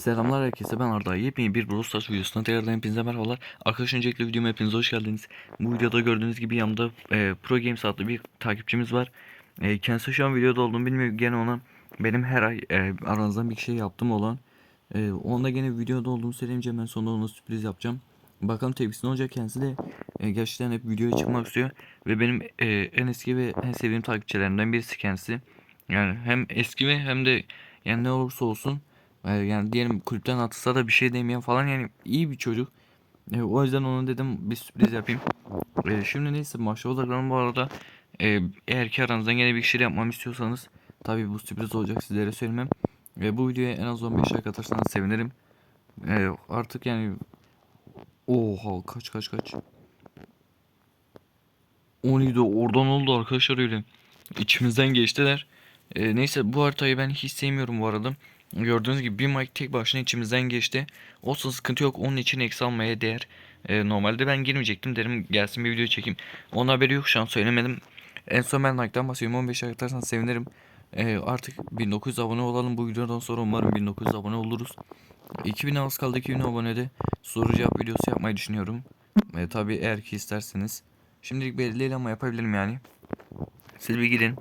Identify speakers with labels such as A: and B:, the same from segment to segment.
A: Selamlar herkese ben Arda. Yepyeni bir Brawl Stars videosuna tekrardan hepinize merhabalar. Arkadaşlar öncelikle videoma hepiniz hoş geldiniz. Bu videoda gördüğünüz gibi yanımda e, Pro Games adlı bir takipçimiz var. E, kendisi şu an videoda olduğunu bilmiyor. Gene ona benim her ay e, aranızdan bir kişiye yaptım olan. E, onda gene videoda olduğunu söyleyince ben sonunda ona sürpriz yapacağım. Bakalım tepkisi ne olacak kendisi de e, gerçekten hep videoya çıkmak istiyor. Ve benim e, en eski ve en sevdiğim takipçilerimden birisi kendisi. Yani hem eski ve hem de yani ne olursa olsun yani diyelim kulüpten atılsa da bir şey demeyen falan yani iyi bir çocuk. Ee, o yüzden onu dedim bir sürpriz yapayım. Ee, şimdi neyse maçta odaklanın bu arada. Ee, eğer ki aranızdan gene bir şey yapmamı istiyorsanız tabi bu sürpriz olacak sizlere söylemem. Ve bu videoya en az 15 like atarsanız sevinirim. Ee, artık yani Oha kaç kaç kaç. 17 oradan oldu arkadaşlar öyle. İçimizden geçtiler. Ee, neyse bu haritayı ben hiç sevmiyorum bu arada. Gördüğünüz gibi bir Mike tek başına içimizden geçti. Olsun sıkıntı yok. Onun için eksi almaya değer. Ee, normalde ben girmeyecektim. Derim gelsin bir video çekeyim. Onun haberi yok şu an söylemedim. En son ben like'tan bahsediyorum. 15 like atarsan sevinirim. Ee, artık 1900 abone olalım. Bu videodan sonra umarım 1900 abone oluruz. 2000 az kaldı 2000 abonede soru cevap videosu yapmayı düşünüyorum. Ee, tabii eğer ki isterseniz. Şimdilik belli değil ama yapabilirim yani. Siz bir gidin.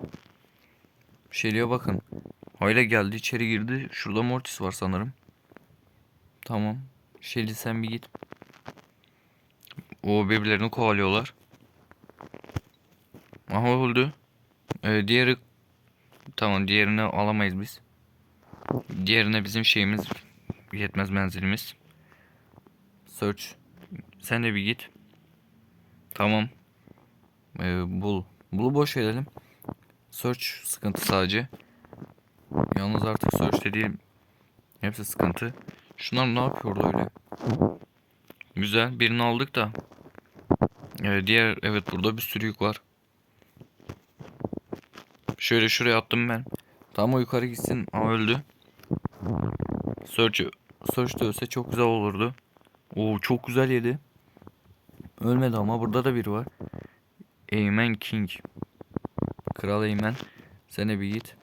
A: Şeliye bakın. Hayla geldi içeri girdi. Şurada Mortis var sanırım. Tamam. Shelly sen bir git. O birbirlerini kovalıyorlar. Aha öldü. Ee, diğeri tamam diğerini alamayız biz. Diğerine bizim şeyimiz yetmez menzilimiz. Search. Sen de bir git. Tamam. Ee, bul. Bulu boş verelim. Search sıkıntı sadece. Yalnız artık search'te değil. Hepsi sıkıntı. Şunlar ne yapıyor orada öyle? Güzel. Birini aldık da. Evet, diğer evet burada bir sürü yük var. Şöyle şuraya attım ben. Tam o yukarı gitsin. Aa öldü. Search Search de ölse çok güzel olurdu. Oo çok güzel yedi. Ölmedi ama burada da biri var. Eymen King. Kral Eymen. Sen bir git.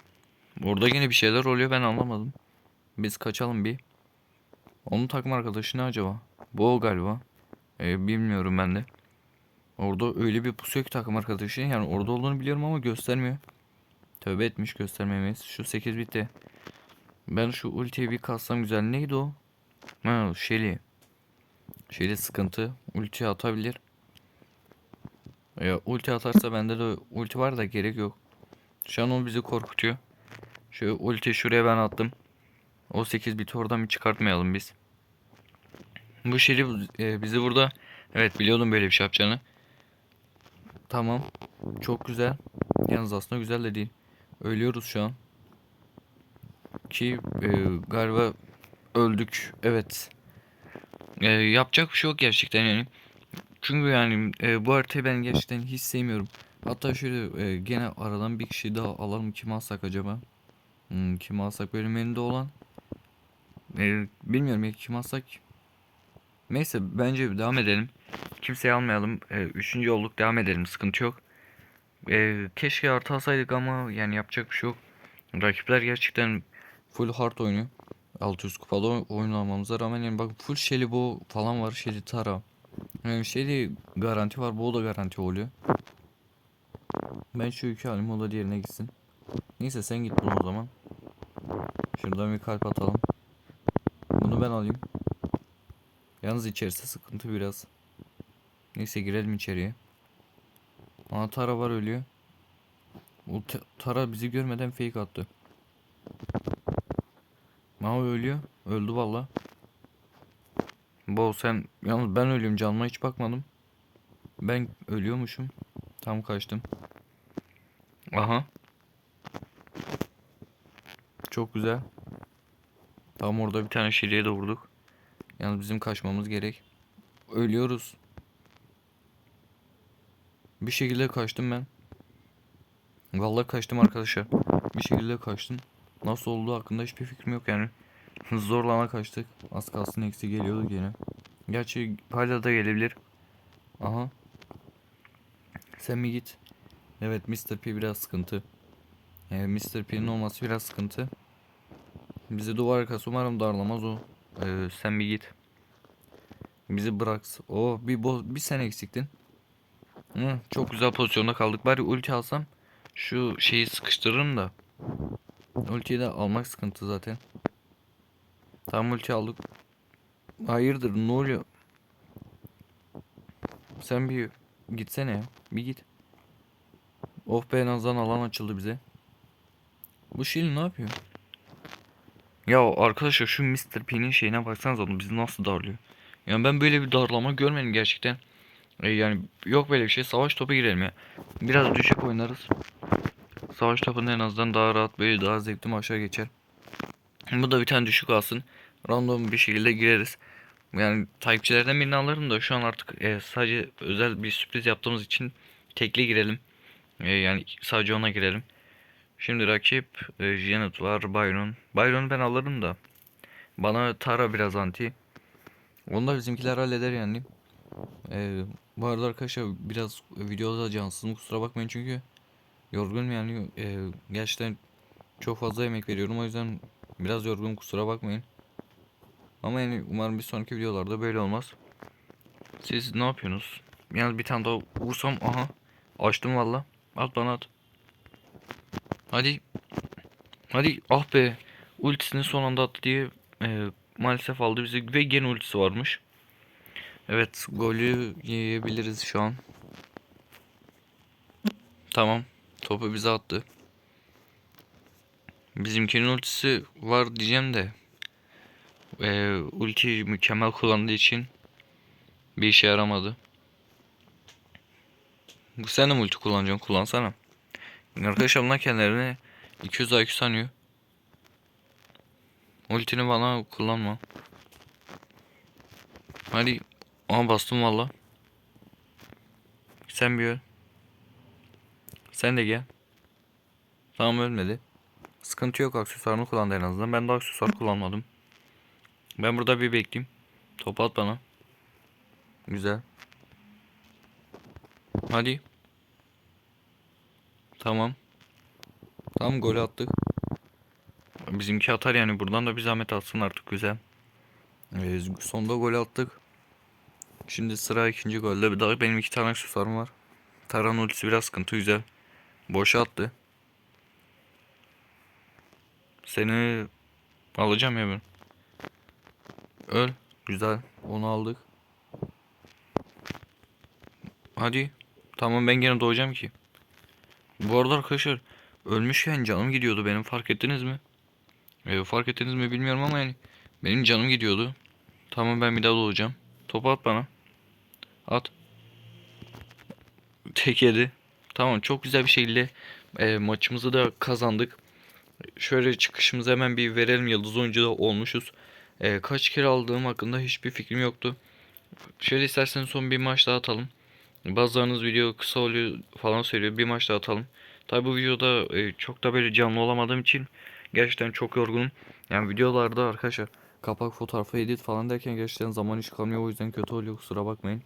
A: Burada yine bir şeyler oluyor ben anlamadım. Biz kaçalım bir. Onun takım arkadaşı ne acaba? Bu o galiba. Ee, bilmiyorum ben de. Orada öyle bir pusu yok ki takım arkadaşı. Yani orada olduğunu biliyorum ama göstermiyor. Tövbe etmiş göstermemesi. Şu 8 bitti. Ben şu ultiyi bir kassam güzel. Neydi o? Ha Shelly. Shelly sıkıntı. Ulti atabilir. Ya ulti atarsa bende de ulti var da gerek yok. Şu an o bizi korkutuyor. Şu ulti şuraya ben attım. O 8 bit oradan bir çıkartmayalım biz. Bu şeri e, bizi burada evet biliyordum böyle bir şey yapacağını. Tamam. Çok güzel. Yalnız aslında güzel de değil. Ölüyoruz şu an. Ki e, galiba öldük. Evet. E, yapacak bir şey yok gerçekten yani. Çünkü yani e, bu haritayı ben gerçekten hiç sevmiyorum. Hatta şöyle e, gene aradan bir kişi daha alalım. Kim alsak acaba? Hmm, kim alsak bölüm elinde olan? E, bilmiyorum ya kim alsak? Neyse bence devam edelim. Kimseyi almayalım. E, üçüncü olduk devam edelim. Sıkıntı yok. E, keşke artı alsaydık ama yani yapacak bir şey yok. Rakipler gerçekten full hard oynuyor. 600 kupalı oy- oyun almamıza rağmen yani bak full Shelly bu falan var. Shelly Tara. Yani Shelly garanti var. Bu da garanti oluyor. Ben şu yükü alayım o da diğerine gitsin. Neyse sen git bunu o zaman. Şuradan bir kalp atalım. Bunu ben alayım. Yalnız içerisi sıkıntı biraz. Neyse girelim içeriye. Aa Tara var ölüyor. O Tara bizi görmeden fake attı. Aa ölüyor. Öldü valla. Bo sen yalnız ben ölüyorum canıma hiç bakmadım. Ben ölüyormuşum. Tam kaçtım. Aha. Çok güzel. Tam orada bir tane şeriye de vurduk. Yalnız bizim kaçmamız gerek. Ölüyoruz. Bir şekilde kaçtım ben. Vallahi kaçtım arkadaşlar. Bir şekilde kaçtım. Nasıl olduğu hakkında hiçbir fikrim yok yani. Zorlama kaçtık. Az kalsın eksi geliyordu gene. Gerçi hala da gelebilir. Aha. Sen mi git? Evet Mr. P biraz sıkıntı. Yani Mr. P'nin olması biraz sıkıntı. Bizi duvar arkası umarım darlamaz o. Ee, sen bir git. Bizi bıraksın. O bir bo bir sen eksiktin. Hı, çok güzel pozisyonda kaldık. Bari ulti alsam şu şeyi sıkıştırırım da. Ultiyi de almak sıkıntı zaten. Tam ulti aldık. Hayırdır ne oluyor? Sen bir gitsene ya. Bir git. Of be en azından alan açıldı bize. Bu Şil ne yapıyor? Ya arkadaşlar şu Mr. P'nin şeyine baksanıza onu bizi nasıl darlıyor. Yani ben böyle bir darlama görmedim gerçekten. E, yani yok böyle bir şey. Savaş topu girelim ya. Biraz düşük oynarız. Savaş topunda en azından daha rahat böyle daha zevkli maçlar geçer. Bu da bir tane düşük alsın. Random bir şekilde gireriz. Yani takipçilerden birini alırım da şu an artık e, sadece özel bir sürpriz yaptığımız için tekli girelim. E, yani sadece ona girelim. Şimdi rakip e, var, Byron. Byron ben alırım da. Bana Tara biraz anti. Onu da bizimkiler halleder yani. E, bu arada arkadaşlar biraz videoda cansızım kusura bakmayın çünkü yorgunum yani. E, gerçekten çok fazla emek veriyorum o yüzden biraz yorgun kusura bakmayın. Ama yani umarım bir sonraki videolarda böyle olmaz. Siz ne yapıyorsunuz? Yalnız bir tane daha vursam aha. Açtım valla. At bana at. Hadi. Hadi ah be. Ultisini son anda attı diye e, maalesef aldı bizi ve gene ultisi varmış. Evet golü yiyebiliriz şu an. Tamam. Topu bize attı. Bizimkinin ultisi var diyeceğim de. E, ulti mükemmel kullandığı için bir işe yaramadı. Bu sen de mi ulti kullanacaksın? Kullansana. Arkadaşlar bunlar kendilerine 200 IQ sanıyor. Ultini bana kullanma. Hadi. Aha bastım valla. Sen bir öl. Sen de gel. Tamam ölmedi. Sıkıntı yok aksesuarını kullandı en azından. Ben de aksesuar kullanmadım. Ben burada bir bekleyeyim. Top at bana. Güzel. Hadi. Tamam. Tamam gol attık. Bizimki atar yani buradan da bir zahmet atsın artık güzel. Ee, sonda gol attık. Şimdi sıra ikinci golde. Bir daha benim iki tane aksesuarım var. Taran ultisi biraz sıkıntı güzel. Boşa attı. Seni alacağım ya ben. Öl. Güzel. Onu aldık. Hadi. Tamam ben gene doğacağım ki. Bu arada arkadaşlar ölmüşken canım gidiyordu benim fark ettiniz mi? Ee, fark ettiniz mi bilmiyorum ama yani benim canım gidiyordu. Tamam ben bir daha doğacağım. Topu at bana. At. Tek yedi. Tamam çok güzel bir şekilde e, maçımızı da kazandık. Şöyle çıkışımızı hemen bir verelim. Yıldız oyuncu da olmuşuz. E, kaç kere aldığım hakkında hiçbir fikrim yoktu. Şöyle isterseniz son bir maç daha atalım. Bazılarınız video kısa oluyor falan söylüyor. Bir maç daha atalım. Tabi bu videoda e, çok da böyle canlı olamadığım için gerçekten çok yorgunum. Yani videolarda arkadaşlar kapak fotoğrafı edit falan derken gerçekten zaman hiç kalmıyor. O yüzden kötü oluyor kusura bakmayın.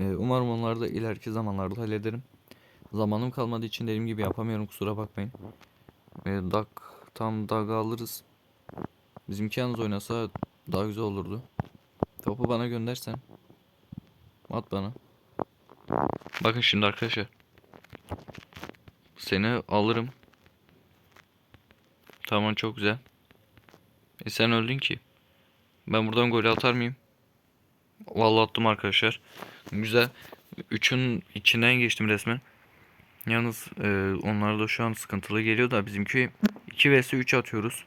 A: E, umarım onları da ileriki zamanlarda hallederim. Zamanım kalmadığı için dediğim gibi yapamıyorum kusura bakmayın. E, dak tam dag alırız. Bizimki yalnız oynasa daha güzel olurdu. Topu bana göndersen. At bana. Bakın şimdi arkadaşlar. Seni alırım. Tamam çok güzel. E sen öldün ki. Ben buradan gol atar mıyım? Vallahi attım arkadaşlar. Güzel. Üçün içinden geçtim resmen. Yalnız e, onlar da şu an sıkıntılı geliyor da bizimki 2 vs 3 atıyoruz.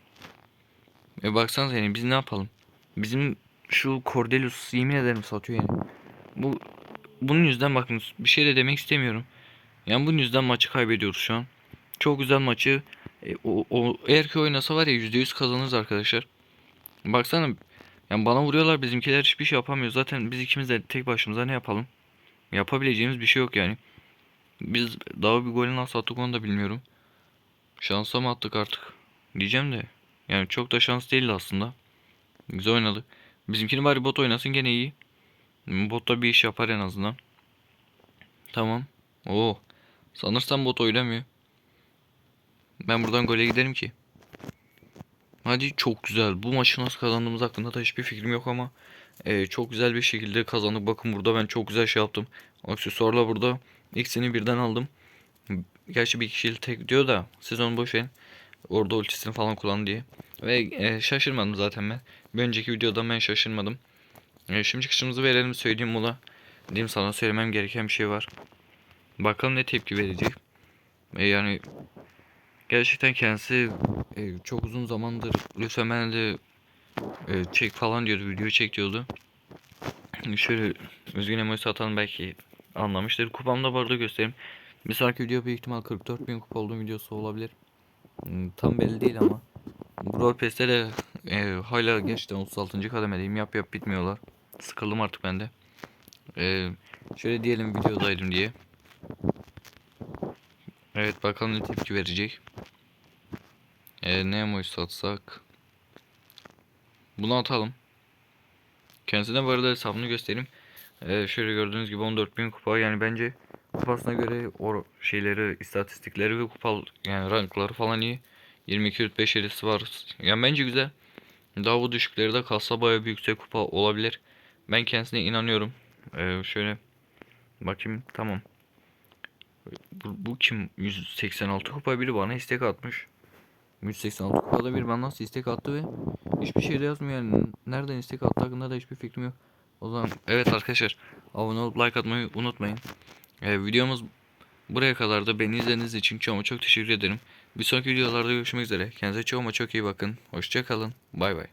A: E baksanız yani biz ne yapalım? Bizim şu Cordelius yemin ederim satıyor yani. Bu bunun yüzden bakın bir şey de demek istemiyorum. Yani bunun yüzden maçı kaybediyoruz şu an. Çok güzel maçı. E, o, o eğer ki oynasa var ya %100 kazanırız arkadaşlar. Baksana yani bana vuruyorlar bizimkiler hiçbir şey yapamıyor. Zaten biz ikimiz de tek başımıza ne yapalım? Yapabileceğimiz bir şey yok yani. Biz daha bir golü nasıl attık onu da bilmiyorum. Şansa mı attık artık? Diyeceğim de. Yani çok da şans değildi aslında. Güzel oynadı. Bizimkini bari bot oynasın gene iyi. Bot da bir iş yapar en azından. Tamam. Oo. Sanırsam bot oynamıyor. Ben buradan gole giderim ki. Hadi çok güzel. Bu maçı nasıl kazandığımız hakkında da hiçbir fikrim yok ama e, çok güzel bir şekilde kazandık. Bakın burada ben çok güzel şey yaptım. Aksesuarla burada ikisini birden aldım. Gerçi bir kişiyle tek diyor da siz onu boş verin. Orada ultisini falan kullan diye. Ve e, şaşırmadım zaten ben. Bir önceki videoda ben şaşırmadım. E, şimdi çıkışımızı verelim söyleyeyim Mula. Diyeyim sana söylemem gereken bir şey var. Bakalım ne tepki verecek. E, yani gerçekten kendisi e, çok uzun zamandır lütfen e, çek falan diyordu. Video çek diyordu. Şöyle üzgün emoji atalım belki anlamıştır. Kupamda bu arada göstereyim. Bir sonraki video büyük ihtimal 44 bin kupa olduğum videosu olabilir. Hmm, Tam belli değil ama. Brawl Pass'te de e, hala gerçekten 36. kademedeyim. Yap yap bitmiyorlar. Sıkıldım artık ben de. E, şöyle diyelim videodaydım diye. Evet bakalım ne tepki verecek. E, ne emoji satsak. Bunu atalım. Kendisine bu arada hesabını göstereyim. E, şöyle gördüğünüz gibi 14.000 kupa yani bence kupasına göre o şeyleri, istatistikleri ve kupal yani rankları falan iyi. 22 rütbe şerisi var. Yani bence güzel. Daha bu düşükleri de kalsa bayağı bir yüksek kupa olabilir. Ben kendisine inanıyorum. Ee, şöyle bakayım tamam. Bu, bu kim? 186 kupa biri bana istek atmış. 186 kupada bir bana nasıl istek attı ve hiçbir şey de yazmıyor yani. Nereden istek attı hakkında da hiçbir fikrim yok. O zaman evet arkadaşlar abone olup like atmayı unutmayın. Ee, videomuz buraya kadar da beni izlediğiniz için çok çok teşekkür ederim. Bir sonraki videolarda görüşmek üzere. Kendinize çok çok iyi bakın. Hoşça kalın. Bay bay.